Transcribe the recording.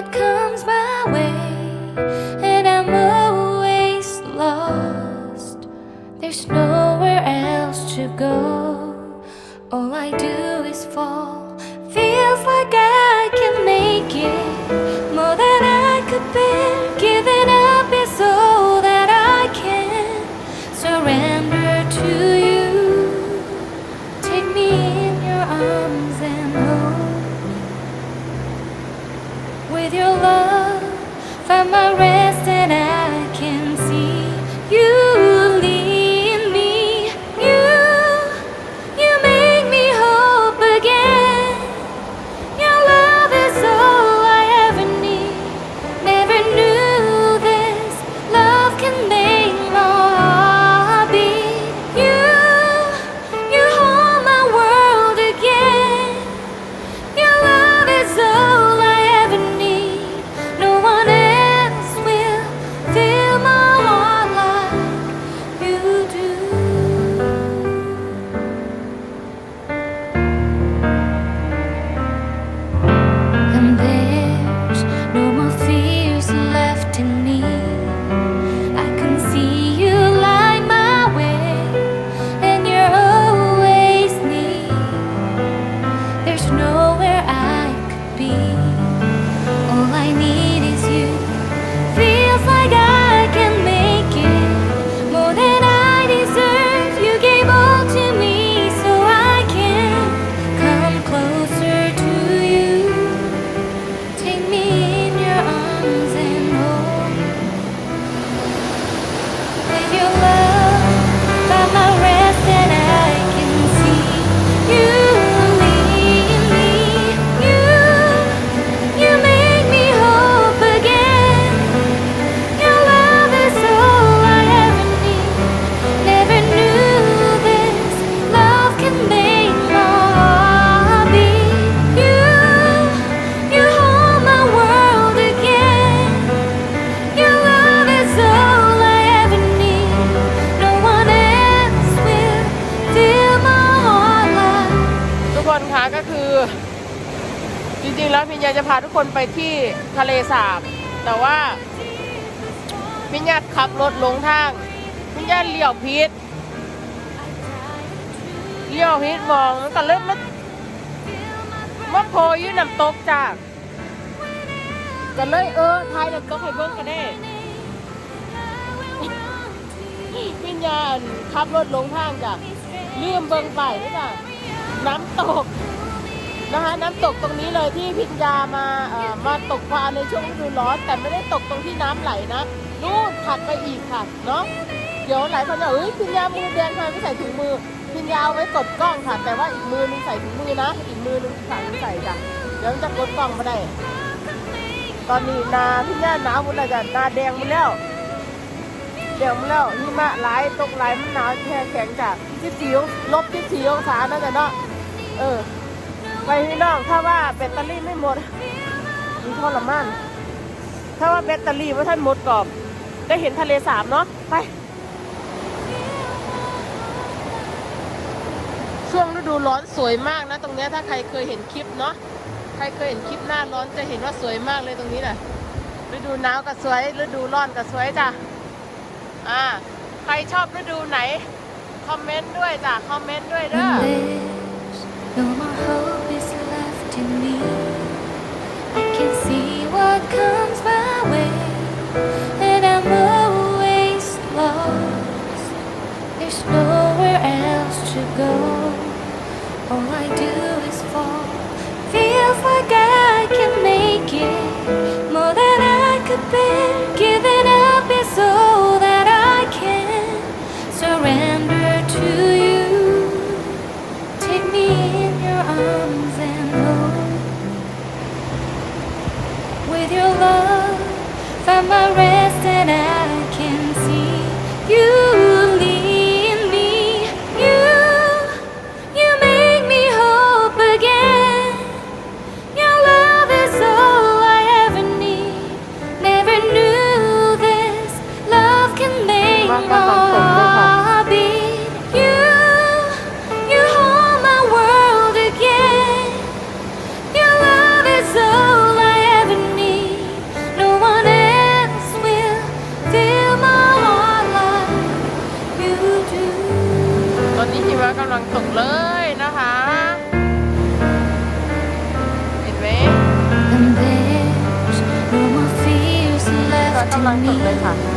what comes my way, and I'm always lost. There's nowhere else to go. All I do is fall. Feels like I with your love. Find my คือ จริงๆแล้วพิญญาจะพาทุกคนไปที่ทะเลสาบ แต่ว่าพิญญาขับรถหลงทางพิญญาเลี้ยวพิษเลี้ยวพิษมองมันก็เริ่มมามาโพยู่น้ำตกจากก็เลยเออทายน้ำตกให้เบิ้งกันได้พิญญาขับรถหลงทางจ้ะลืมเบิ้งไปนะจ้ะ น้ำตกนะคะน้ำตกตรงนี้เลยที่พิญญามาเอ่อมาตกปลาในช่วงฤดูร้อน แต่ไม่ได้ตกตรงที่น้ำไหลนะนู่นถัดไปอีกค่ะเนาะเดี๋ยวหลายคนจะเอ้ยพิญญามือแดงทำไมไม่ใส่ถุงมือพิญญาเอาไว้กดกล้องค่ะ แต่ว่าอีกมือนึงใส่ถุงมือนะ อีกมือนึงใส่ใส่จ้ะเดี๋ยวจะกดกล้องมาได้ ตอนนี้นาพิญญาหนาวหมดแล้วจ้ะนาแดงหมดแล้วแดงหมดแล้วหิมะหลายตกหลายมันหนาวแช่แข็งจ้ะที่สี่ลบที่สี่องศานั่นแหละเนาะ เออ ไปพี่น้องถ้าว่าแบตเตอรี่ไม่หมดมีทรมานถ้าว่าแบตเตอรี่ว่าท่านหมดกรอบ ได้เห็นทะเลสาบเนาะไป ช่วงฤดูร้อนสวยมากนะ ตรงเนี้ยถ้าใครเคยเห็นคลิปเนาะใครเคยเห็นคลิปหน้าร้อนจะเห็นว่าสวยมากเลยตรงนี้น่ะฤดูหนาวก็สวยฤดูร้อนก็สวยจ้ะอ่าใครชอบฤดูไหน คอมเมนต์ด้วยจ้ะ คอมเมนต์ด้วยเด้อ Hope is left in me, I can see what comes my way, and I'm always lost. There's nowhere else to go. All I do your love, find my ตกเลยนะคะเห็นไหม And there's no more fears หิมะ left กำลัง in ตกเลยค่ะ me.